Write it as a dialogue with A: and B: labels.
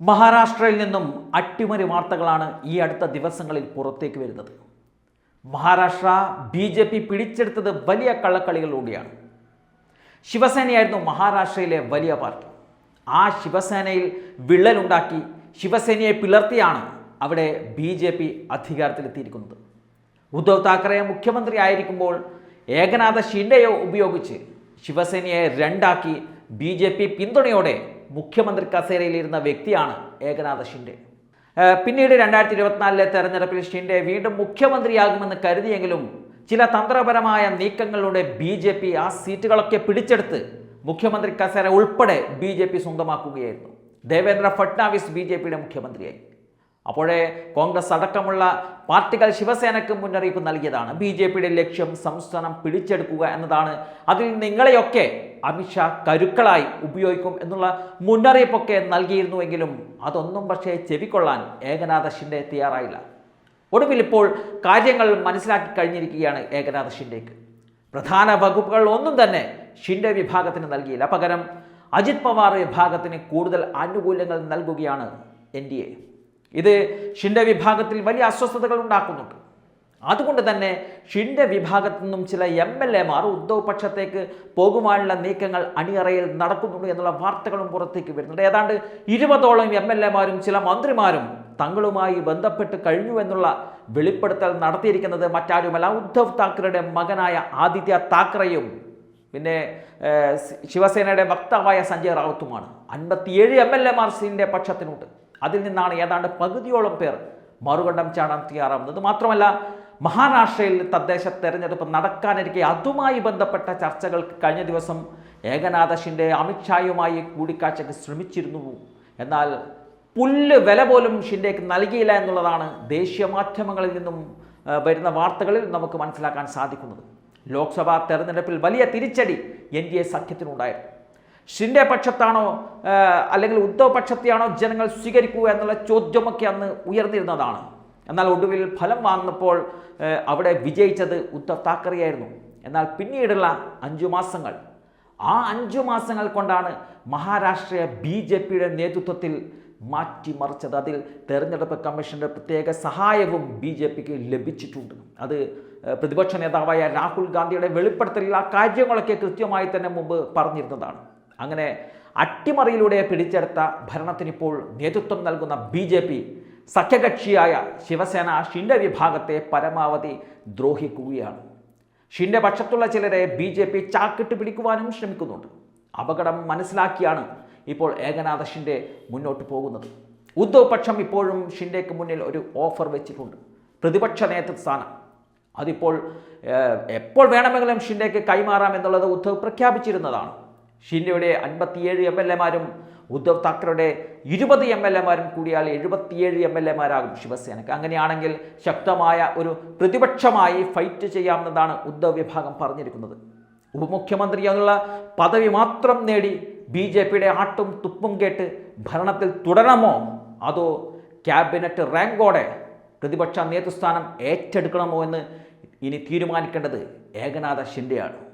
A: മഹാരാഷ്ട്രയിൽ നിന്നും അട്ടിമറി വാർത്തകളാണ് ഈ അടുത്ത ദിവസങ്ങളിൽ പുറത്തേക്ക് വരുന്നത്. മഹാരാഷ്ട്ര ബി ജെ പി പിടിച്ചെടുത്തത് വലിയ കള്ളക്കളികളിലൂടെയാണ് ശിവസേനയായിരുന്നു മഹാരാഷ്ട്രയിലെ വലിയ പാർട്ടി. ആ ശിവസേനയിൽ വിള്ളലുണ്ടാക്കി ശിവസേനയെ പിളർത്തിയാണ് അവിടെ ബി ജെ പി അധികാരത്തിലെത്തിയിരിക്കുന്നത്. ഉദ്ധവ് താക്കറെ മുഖ്യമന്ത്രി ആയിരിക്കുമ്പോൾ ഏകനാഥ ഷിൻഡയെ ഉപയോഗിച്ച് ശിവസേനയെ രണ്ടാക്കി ബി ജെ പി പിന്തുണയോടെ മുഖ്യമന്ത്രി കസേരയിലിരുന്ന വ്യക്തിയാണ് ഏകനാഥ ഷിൻഡെ. പിന്നീട് രണ്ടായിരത്തി ഇരുപത്തിനാലിലെ തെരഞ്ഞെടുപ്പിൽ ഷിൻഡെ വീണ്ടും മുഖ്യമന്ത്രിയാകുമെന്ന് കരുതിയെങ്കിലും ചില തന്ത്രപരമായ നീക്കങ്ങളിലൂടെ ബി ജെ പി ആ സീറ്റുകളൊക്കെ പിടിച്ചെടുത്ത് മുഖ്യമന്ത്രി കസേര ഉൾപ്പെടെ ബി ജെ പി സ്വന്തമാക്കുകയായിരുന്നു. ദേവേന്ദ്ര ഫട്നാവിസ് ബി ജെ പിയുടെ മുഖ്യമന്ത്രിയായി. അപ്പോഴേ കോൺഗ്രസ് അടക്കമുള്ള പാർട്ടികൾ ശിവസേനയ്ക്ക് മുന്നറിയിപ്പ് നൽകിയതാണ്. ബി ജെ പിയുടെ ലക്ഷ്യം സംസ്ഥാനം പിടിച്ചെടുക്കുക എന്നതാണ്. അതിൽ നിങ്ങളെയൊക്കെ അമിത്ഷാ കരുക്കളായി ഉപയോഗിക്കും എന്നുള്ള മുന്നറിയിപ്പൊക്കെ നൽകിയിരുന്നുവെങ്കിലും അതൊന്നും പക്ഷേ ചെവിക്കൊള്ളാൻ ഏകനാഥ ഷിൻഡെ തയ്യാറായില്ല. ഒടുവിൽ ഇപ്പോൾ കാര്യങ്ങൾ മനസ്സിലാക്കി കഴിഞ്ഞിരിക്കുകയാണ് ഏകനാഥ പ്രധാന വകുപ്പുകൾ ഒന്നും തന്നെ ഷിൻഡെ വിഭാഗത്തിന് നൽകിയില്ല. പകരം അജിത് പവാർ വിഭാഗത്തിന് കൂടുതൽ ആനുകൂല്യങ്ങൾ നൽകുകയാണ് എൻ ഡി എ. ഇത് ഷിൻഡെ വിഭാഗത്തിൽ വലിയ അസ്വസ്ഥതകൾ ഉണ്ടാക്കുന്നുണ്ട്. അതുകൊണ്ട് തന്നെ ഷിൻഡെ വിഭാഗത്തു നിന്നും ചില എം എൽ എമാർ ഉദ്ധവ് പക്ഷത്തേക്ക് പോകുവാനുള്ള നീക്കങ്ങൾ അണിയറയിൽ നടക്കുന്നുണ്ട് എന്നുള്ള വാർത്തകളും പുറത്തേക്ക് വരുന്നുണ്ട്. ഏതാണ്ട് ഇരുപതോളം എം എൽ എമാരും ചില മന്ത്രിമാരും തങ്ങളുമായി ബന്ധപ്പെട്ട് കഴിഞ്ഞു എന്നുള്ള വെളിപ്പെടുത്തൽ നടത്തിയിരിക്കുന്നത് മറ്റാരുമല്ല ഉദ്ധവ് താക്കറെയുടെ മകനായ ആദിത്യ താക്കറയും പിന്നെ ശിവസേനയുടെ വക്താവായ സഞ്ജയ് റാവത്തുമാണ്. അൻപത്തിയേഴ് എം എൽ എമാർ സിന്റെ പക്ഷത്തിനുണ്ട്. അതിൽ നിന്നാണ് ഏതാണ്ട് പകുതിയോളം പേർ മറുകണ്ഠം ചാടാൻ തയ്യാറാവുന്നത്. മാത്രമല്ല മഹാരാഷ്ട്രയിൽ തദ്ദേശ തെരഞ്ഞെടുപ്പ് നടക്കാനിരിക്കെ അതുമായി ബന്ധപ്പെട്ട ചർച്ചകൾ കഴിഞ്ഞ ദിവസം ഏകനാഥ ഷിൻഡെ അമിത്ഷായുമായി കൂടിക്കാഴ്ചയ്ക്ക് ശ്രമിച്ചിരുന്നു. എന്നാൽ പുല്ല് വില പോലും ഷിൻഡേക്ക് നൽകിയില്ല എന്നുള്ളതാണ് ദേശീയ മാധ്യമങ്ങളിൽ നിന്നും വരുന്ന വാർത്തകളിൽ നമുക്ക് മനസ്സിലാക്കാൻ സാധിക്കുന്നത്. ലോക്സഭാ തെരഞ്ഞെടുപ്പിൽ വലിയ തിരിച്ചടി എൻ ഡി എ സഖ്യത്തിനുണ്ടായിരുന്നു. ഷിൻഡെ പക്ഷത്താണോ അല്ലെങ്കിൽ ഉദ്ധവ് പക്ഷത്തെയാണോ ജനങ്ങൾ സ്വീകരിക്കുക എന്നുള്ള ചോദ്യമൊക്കെ അന്ന് ഉയർന്നിരുന്നതാണ്. എന്നാൽ ഒടുവിൽ ഫലം വാങ്ങുന്നപ്പോൾ അവിടെ വിജയിച്ചത് ഉദ്ധവ് താക്കറെയായിരുന്നു എന്നാൽ പിന്നീടുള്ള അഞ്ചു മാസങ്ങൾ ആ അഞ്ചു മാസങ്ങൾ കൊണ്ടാണ് മഹാരാഷ്ട്രയെ ബി ജെ പിയുടെ നേതൃത്വത്തിൽ മാറ്റിമറിച്ചത്. അതിൽ തെരഞ്ഞെടുപ്പ് കമ്മീഷന്റെ പ്രത്യേക സഹായവും ബി ജെ പിക്ക് ലഭിച്ചിട്ടുണ്ട്. അത് പ്രതിപക്ഷ നേതാവായ രാഹുൽ ഗാന്ധിയുടെ വെളിപ്പെടുത്തലിൽ ആ കാര്യങ്ങളൊക്കെ കൃത്യമായി തന്നെ മുമ്പ് പറഞ്ഞിരുന്നതാണ്. അങ്ങനെ അട്ടിമറിയിലൂടെ പിടിച്ചെടുത്ത ഭരണത്തിനിപ്പോൾ നേതൃത്വം നൽകുന്ന ബി ജെ പി സഖ്യകക്ഷിയായ ശിവസേന ഷിൻഡെ വിഭാഗത്തെ പരമാവധി ദ്രോഹിക്കുകയാണ്. ഷിൻഡെ പക്ഷത്തുള്ള ചിലരെ ബി ജെ പി ചാക്കിട്ട് പിടിക്കുവാനും ശ്രമിക്കുന്നുണ്ട്. അപകടം മനസ്സിലാക്കിയാണ് ഇപ്പോൾ ഏകനാഥ ഷിൻഡെ മുന്നോട്ട് പോകുന്നത്. ഉദ്ധവ് പക്ഷം ഇപ്പോഴും ഷിൻഡെക്ക് മുന്നിൽ ഒരു ഓഫർ വെച്ചിട്ടുണ്ട്. പ്രതിപക്ഷ നേതൃസ്ഥാനം അതിപ്പോൾ എപ്പോൾ വേണമെങ്കിലും ഷിൻഡേക്ക് കൈമാറാം എന്നുള്ളത് ഉദ്ധവ് പ്രഖ്യാപിച്ചിരുന്നതാണ്. ഷിൻഡെയുടെ അൻപത്തിയേഴ് എം എൽ എമാരും ഉദ്ധവ് താക്കറയുടെ ഇരുപത് എം എൽ എമാരും കൂടിയാൽ എഴുപത്തിയേഴ് എം എൽ എമാരാകും ശിവസേനക്ക്. അങ്ങനെയാണെങ്കിൽ ശക്തമായ ഒരു പ്രതിപക്ഷമായി ഫൈറ്റ് ചെയ്യാമെന്നതാണ് ഉദ്ധവ് വിഭാഗം പറഞ്ഞിരിക്കുന്നത്. ഉപമുഖ്യമന്ത്രി എന്നുള്ള പദവി മാത്രം നേടി ബി ജെ പിയുടെ ആട്ടും തുപ്പും കേട്ട് ഭരണത്തിൽ തുടരണമോ? അതോ ക്യാബിനറ്റ് റാങ്കോടെ പ്രതിപക്ഷ നേതൃസ്ഥാനം ഏറ്റെടുക്കണമോ എന്ന് ഇനി തീരുമാനിക്കേണ്ടത് ഏകനാഥ ഷിൻഡെയാണ്.